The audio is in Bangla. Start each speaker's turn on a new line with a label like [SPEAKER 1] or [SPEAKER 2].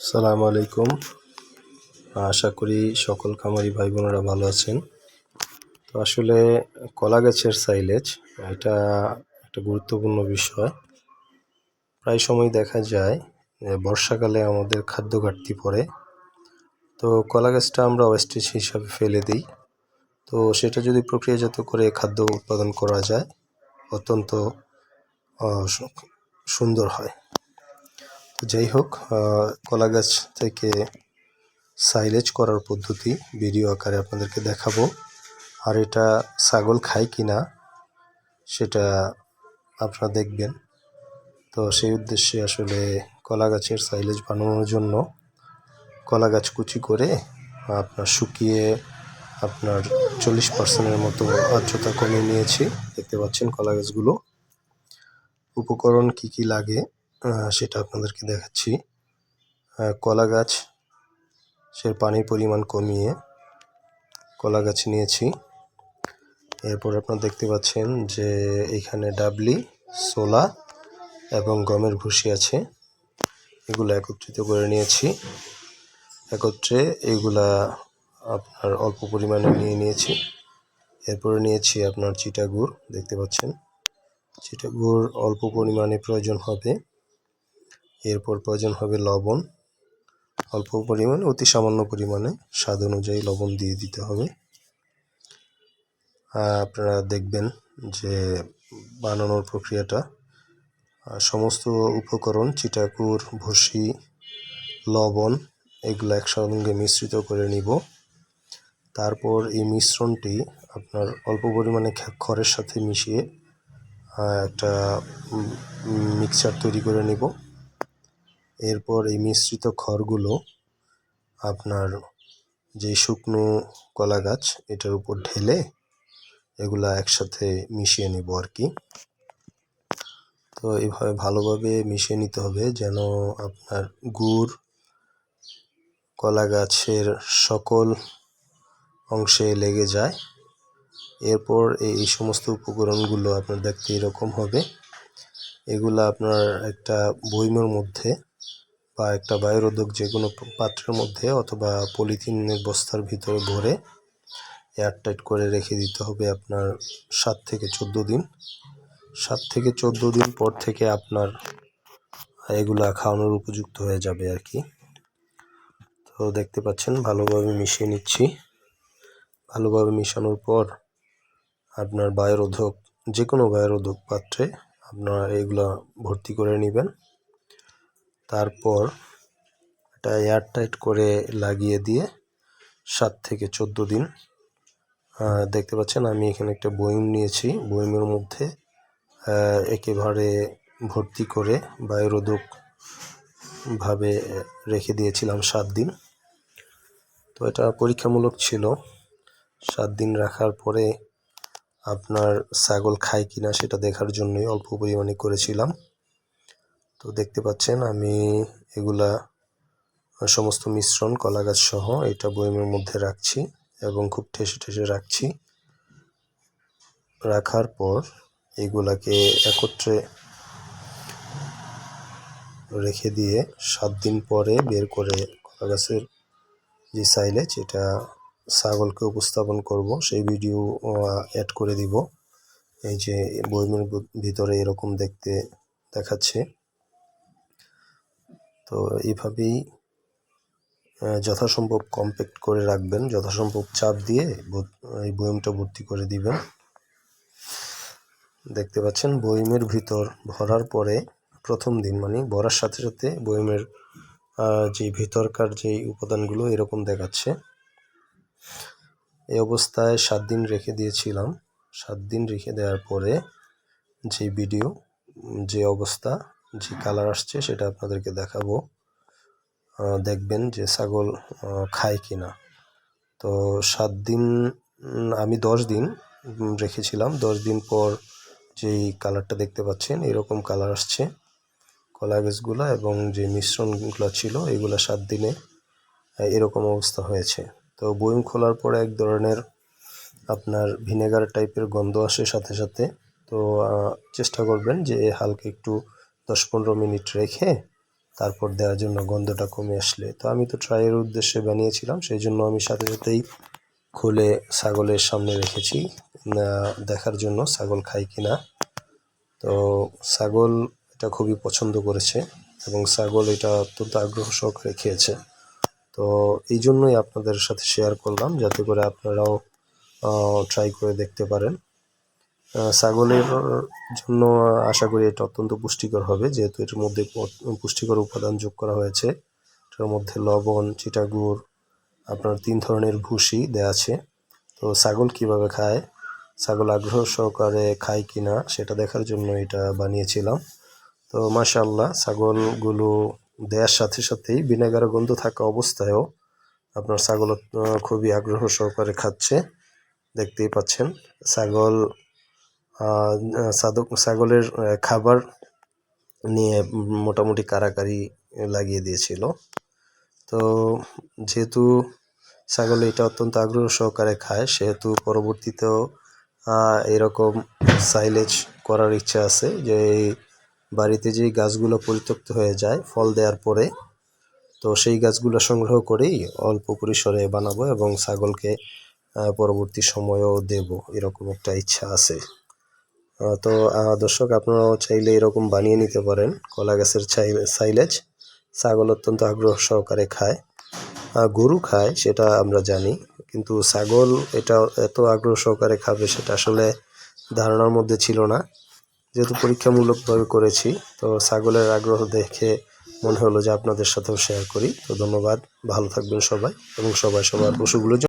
[SPEAKER 1] সালাম আলাইকুম। আশা করি সকল খামারি ভাই বোনেরা ভালো আছেন। তো আসলে কলা গাছের সাইলেজ এটা একটা গুরুত্বপূর্ণ বিষয়। প্রায় সময় দেখা যায় যে বর্ষাকালে আমাদের খাদ্য ঘাটতি পড়ে। তো কলা গাছটা আমরা ওয়েস্টেজ হিসাবে ফেলে দিই। তো সেটা যদি প্রক্রিয়াজাত করে খাদ্য উৎপাদন করা যায়, অত্যন্ত সুন্দর হয়। যাই হোক কলা গাছ থেকে সাইলেজ করার পদ্ধতি ভিডিও আকারে আপনাদেরকে দেখাবো। আর এটা ছাগল খায় কি না সেটা আপনারা দেখবেন। তো সেই উদ্দেশ্যে আসলে কলা গাছের সাইলেজ বানানোর জন্য কলা গাছ কুচি করে আপনার শুকিয়ে আপনার চল্লিশ পার্সেন্টের মতো আর্দ্রতা কমিয়ে নিয়েছি। দেখতে পাচ্ছেন কলা গাছগুলো। উপকরণ কি কি লাগে? সেটা আপনাদেরকে দেখাচ্ছি। কলা গাছ, সে পানির পরিমাণ কমিয়ে কলা গাছ নিয়েছি। এরপর আপনারা দেখতে পাচ্ছেন যে এখানে ডাবলি, সোলা এবং গমের ভুসি আছে। এগুলো একত্রিত করে নিয়েছি। একত্রে এগুলা আপনার অল্প পরিমাণে নিয়ে নিয়েছি। এরপরে নিয়েছি আপনার চিটাগুড়, দেখতে পাচ্ছেন। চিটাগুড় অল্প পরিমাণে প্রয়োজন হবে। এরপর প্রয়োজন হবে লবণ। অল্প পরিমাণে, অতি সামান্য পরিমাণে। স্বাদ অনুযায়ী লবণ দিয়ে দিতে হবে। আপনারা দেখবেন যে বানানোর প্রক্রিয়াটা সমস্ত উপকরণ, চিটাকুর, ভুসি, লবণ, এগুলো একসঙ্গে মিশ্রিত করে নিব। তারপর এই মিশ্রণটি আপনার অল্প পরিমাণে খড়ের সাথে মিশিয়ে একটা মিক্সচার তৈরি করে নিব। এরপর এই মিশ্রিত খড়গুলো আপনার যে শুকনো কলা গাছ, এটার উপর ঢেলে এগুলা একসাথে মিশিয়ে নিব আর কি। তো এইভাবে ভালোভাবে মিশিয়ে নিতে হবে যেন আপনার গুড়, কলা গাছের সকল অংশে লেগে যায়। এরপর এই এই সমস্ত উপকরণগুলো আপনার দেখতে এরকম হবে। এগুলা আপনার একটা বইমের মধ্যে বা একটা বায়ুরোধক যে কোনো পাত্রের মধ্যে অথবা পলিথিনের বস্তার ভিতরে ভরে এয়ারটাইট করে রেখে দিতে হবে আপনার সাত থেকে চোদ্দ দিন। সাত থেকে চোদ্দ দিন পর থেকে আপনার এগুলা খাওয়ানোর উপযুক্ত হয়ে যাবে আর কি। তো দেখতে পাচ্ছেন, ভালোভাবে মিশিয়ে নিচ্ছি। ভালোভাবে মিশানোর পর আপনার বায়ুরোধক যে কোনো বায়ুরোধক পাত্রে আপনারা এগুলা ভর্তি করে নেবেন। তারপর এটা এয়ারটাইট করে লাগিয়ে দিয়ে সাত থেকে চোদ্দ দিন দেখতে পাচ্ছেন আমি এখানে একটা বয়ম নিয়েছি। বয়মের মধ্যে একেবারে ভর্তি করে বায়ুরোধক ভাবে রেখে দিয়েছিলাম সাত দিন। তো এটা পরীক্ষামূলক ছিল। সাত দিন রাখার পরে আপনার ছাগল খায় কিনা সেটা দেখার জন্যই অল্প পরিমাণে করেছিলাম। তো দেখতে পাচ্ছেন, আমি এগুলা সমস্ত মিশ্রণ কলা গাছ সহ এটা বয়মের মধ্যে রাখছি এবং খুব ঠেসে ঠেসে রাখছি। রাখার পর এগুলাকে একত্রে রেখে দিয়ে সাত দিন পরে বের করে কলা গাছের যে সাইলেজ এটা ছাগলকে উপস্থাপন করব। সেই ভিডিও অ্যাড করে দিব। এই যে বইমের ভিতরে এরকম দেখতে দেখাচ্ছে। তো এইভাবেই যথাসম্ভব কম্প্যাক্ট করে রাখবেন। যথাসম্ভব চাপ দিয়ে এই বয়মটা ভর্তি করে দিবেন। দেখতে পাচ্ছেন, বয়মের ভিতর ভরার পরে প্রথম দিন মানে ভরার সাথে সাথে বয়মের যে ভিতরকার যে উপাদানগুলো এরকম দেখাচ্ছে। এই অবস্থায় সাত দিন রেখে দিয়েছিলাম। সাত দিন রেখে দেওয়ার পরে যে ভিডিও যে অবস্থা যে কালার আসছে সেটা আপনাদেরকে দেখাবো। দেখবেন যে ছাগল খায় কি না তো সাত দিন আমি দশ দিন রেখেছিলাম। দশ দিন পর যেই কালারটা দেখতে পাচ্ছেন, এরকম কালার আসছে। কলা গাছগুলো এবং যে মিশ্রণগুলো ছিল, এগুলো সাত দিনে এরকম অবস্থা হয়েছে। তো বয়ম খোলার পরে এক ধরনের আপনার ভিনেগার টাইপের গন্ধ আসে সাথে সাথে। তো চেষ্টা করবেন যে হালকা একটু দশ পনেরো মিনিট রেখে তারপর দেওয়ার জন্য গন্ধটা কমে আসলে। তো আমি তো ট্রাইয়ের উদ্দেশ্যে বানিয়েছিলাম, সেই জন্য আমি সাথে সাথেই খুলে ছাগলের সামনে রেখেছি দেখার জন্য ছাগল খায় কিনা। তো ছাগল এটা খুবই পছন্দ করেছে এবং ছাগল এটা অত্যন্ত আগ্রহ সহকারে খেয়েছে তো এই জন্যই আপনাদের সাথে শেয়ার করলাম, যাতে করে আপনারাও ট্রাই করে দেখতে পারেন। ছাগলের জন্য আশা করি এটা অত্যন্ত পুষ্টিকর হবে, যেহেতু এর মধ্যে পুষ্টিকর উপাদান যোগ করা হয়েছে। এটার মধ্যে লবণ চিটাগুড় আপনার তিন ধরনের ভুসি দেয়া আছে। তো ছাগল কীভাবে খায়? ছাগল আগ্রহ সহকারে খায় কিনা সেটা দেখার জন্য এটা বানিয়েছিলাম। তো মাশাল্লাহ ছাগলগুলো দেওয়ার সাথে সাথেই ভিনেগার গন্ধ থাকা অবস্থায়ও আপনার ছাগল খুবই আগ্রহ সহকারে খাচ্ছে। দেখতেই পাচ্ছেন, ছাগল ছাদক- ছাগলের খাবার নিয়ে মোটামুটি কারাকারি লাগিয়ে দিয়েছিল। তো যেহেতু ছাগল এটা অত্যন্ত আগ্রহ সহকারে খায়, সেহেতু পরবর্তীতেও এরকম সাইলেজ করার ইচ্ছা আছে যে এই বাড়িতে যেই গাছগুলো পরিত্যক্ত হয়ে যায় ফল দেওয়ার পরে, তো সেই গাছগুলো সংগ্রহ করেই অল্প পরিসরে বানাবো এবং ছাগলকে পরবর্তী সময়েও দেব, এরকম একটা ইচ্ছা আছে। তো দর্শক, আপনারাও চাইলে এরকম বানিয়ে নিতে পারেন। কলা গাছের সাইলেজ ছাগল অত্যন্ত আগ্রহ সহকারে খায়। গরু খায়, সেটা আমরা জানি। কিন্তু ছাগল এটা এত আগ্রহ সহকারে খাবে, সেটা আসলে ধারণার মধ্যে ছিল না। যেহেতু পরীক্ষামূলকভাবে করেছি, তো ছাগলের আগ্রহ দেখে মনে হলো যে আপনাদের সাথেও শেয়ার করি। তো ধন্যবাদ, ভালো থাকবেন সবাই এবং সবাই সবার পশুগুলো